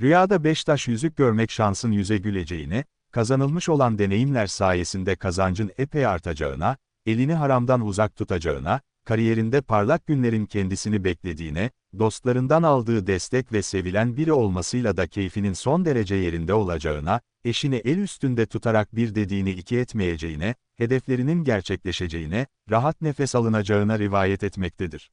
Rüyada beş taş yüzük görmek şansın yüze güleceğine, kazanılmış olan deneyimler sayesinde kazancın epey artacağına, elini haramdan uzak tutacağına, kariyerinde parlak günlerin kendisini beklediğine, dostlarından aldığı destek ve sevilen biri olmasıyla da keyfinin son derece yerinde olacağına, eşini el üstünde tutarak bir dediğini iki etmeyeceğine, hedeflerinin gerçekleşeceğine, rahat nefes alınacağına rivayet etmektedir.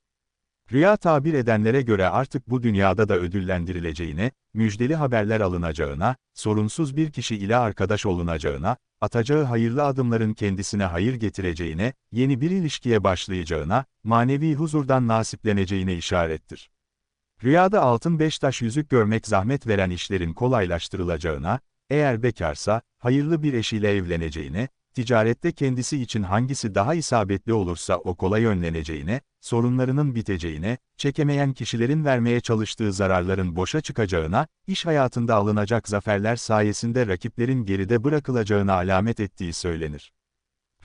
Rüya tabir edenlere göre artık bu dünyada da ödüllendirileceğine, müjdeli haberler alınacağına, sorunsuz bir kişi ile arkadaş olunacağına, atacağı hayırlı adımların kendisine hayır getireceğine, yeni bir ilişkiye başlayacağına, manevi huzurdan nasipleneceğine işarettir. Rüyada altın beş taş yüzük görmek zahmet veren işlerin kolaylaştırılacağına, eğer bekarsa, hayırlı bir eşiyle evleneceğine, ticarette kendisi için hangisi daha isabetli olursa o kolay önleneceğine, sorunlarının biteceğine, çekemeyen kişilerin vermeye çalıştığı zararların boşa çıkacağına, iş hayatında alınacak zaferler sayesinde rakiplerin geride bırakılacağına alamet ettiği söylenir.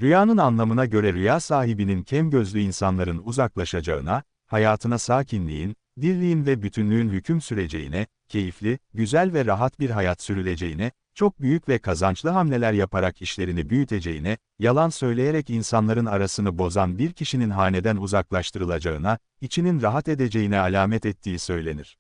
Rüyanın anlamına göre rüya sahibinin kem gözlü insanların uzaklaşacağına, hayatına sakinliğin, dirliğin ve bütünlüğün hüküm süreceğine, keyifli, güzel ve rahat bir hayat sürüleceğine, çok büyük ve kazançlı hamleler yaparak işlerini büyüteceğine, yalan söyleyerek insanların arasını bozan bir kişinin haneden uzaklaştırılacağına, içinin rahat edeceğine alamet ettiği söylenir.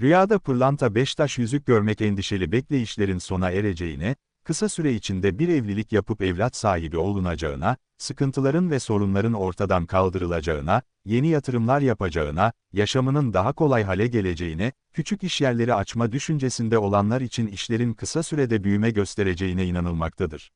Rüyada pırlanta beş taş yüzük görmek endişeli bekleyişlerin sona ereceğine, kısa süre içinde bir evlilik yapıp evlat sahibi olunacağına, sıkıntıların ve sorunların ortadan kaldırılacağına, yeni yatırımlar yapacağına, yaşamının daha kolay hale geleceğine, küçük işyerleri açma düşüncesinde olanlar için işlerin kısa sürede büyüme göstereceğine inanılmaktadır.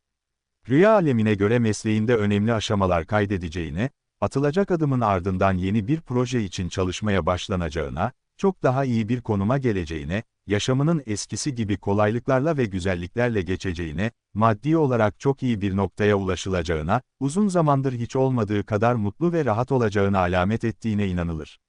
Rüya alemine göre mesleğinde önemli aşamalar kaydedeceğine, atılacak adımın ardından yeni bir proje için çalışmaya başlanacağına, çok daha iyi bir konuma geleceğine, yaşamının eskisi gibi kolaylıklarla ve güzelliklerle geçeceğine, maddi olarak çok iyi bir noktaya ulaşılacağına, uzun zamandır hiç olmadığı kadar mutlu ve rahat olacağına alamet ettiğine inanılır.